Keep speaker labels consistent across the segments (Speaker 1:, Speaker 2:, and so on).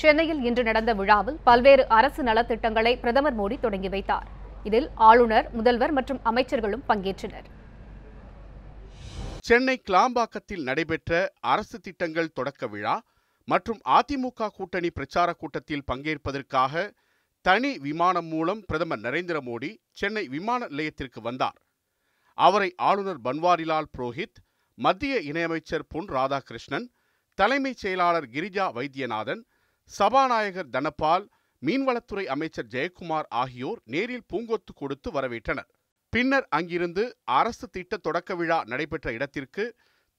Speaker 1: சென்னையில் இன்று நடந்த விழாவில் பல்வேறு அரசு நலத்திட்டங்களை பிரதமர் மோடி தொடங்கி வைத்தார். இதில் ஆளுநர் முதல்வர் மற்றும் அமைச்சர்களும் பங்கேற்றனர்.
Speaker 2: சென்னை கிளாம்பாக்கத்தில் நடைபெற்ற அரசு திட்டங்கள் தொடக்க விழா மற்றும் அதிமுக கூட்டணி பிரச்சார கூட்டத்தில் பங்கேற்பதற்காக தனி விமானம் மூலம் பிரதமர் நரேந்திர மோடி சென்னை விமான நிலையத்திற்கு வந்தார். அவரை ஆளுநர் பன்வாரிலால் புரோஹித் மத்திய இணையமைச்சர் பொன் ராதாகிருஷ்ணன் தலைமைச் செயலாளர் கிரிஜா வைத்தியநாதன் சபாநாயகர் தனபால் மீன்வளத்துறை அமைச்சர் ஜெயக்குமார் ஆகியோர் நேரில் பூங்கொத்து கொடுத்து வரவேற்றனர். பின்னர் அங்கிருந்து அரசு திட்ட தொடக்க விழா நடைபெற்ற இடத்திற்கு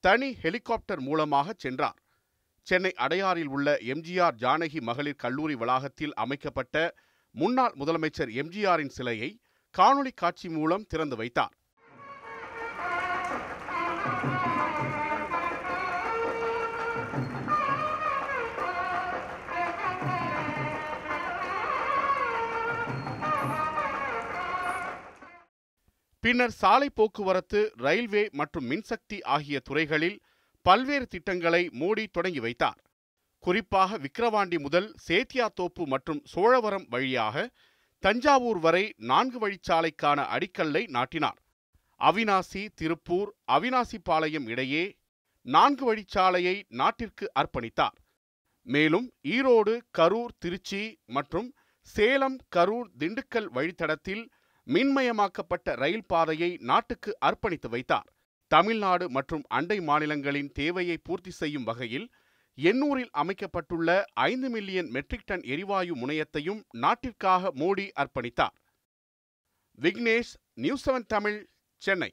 Speaker 2: தனி ஹெலிகாப்டர் மூலமாக சென்றார். சென்னை அடையாறில் உள்ள எம்ஜிஆர் ஜானகி மகளிர் கல்லூரி வளாகத்தில் அமைக்கப்பட்ட முன்னாள் முதலமைச்சர் எம்ஜிஆரின் சிலையை காணொலி காட்சி மூலம் திறந்து வைத்தார். பின்னர் சாலை போக்குவரத்து ரயில்வே மற்றும் மின்சக்தி ஆகிய துறைகளில் பல்வேறு திட்டங்களை மோடி தொடங்கி வைத்தார். குறிப்பாக விக்கிரவாண்டி முதல் சேத்தியாத்தோப்பு மற்றும் சோழவரம் வழியாக தஞ்சாவூர் வரை நான்கு வழிச்சாலைக்கான அடிக்கல்லை நாட்டினார். அவினாசி திருப்பூர் அவினாசிபாளையம் இடையே நான்கு வழிச்சாலையை நாட்டிற்கு அர்ப்பணித்தார். மேலும் ஈரோடு கரூர் திருச்சி மற்றும் சேலம் கரூர் திண்டுக்கல் வழித்தடத்தில் மின்மயமாக்கப்பட்ட ரயில் பாதையை நாட்டுக்கு அர்ப்பணித்து வைத்தார். தமிழ்நாடு மற்றும் அண்டை மாநிலங்களின் தேவையை பூர்த்தி செய்யும் வகையில் எண்ணூரில் அமைக்கப்பட்டுள்ள ஐந்து மில்லியன் மெட்ரிக் டன் எரிவாயு முனையத்தையும் நாட்டிற்காக மோடி அர்ப்பணித்தார். Vignesh news seven Tamil Chennai.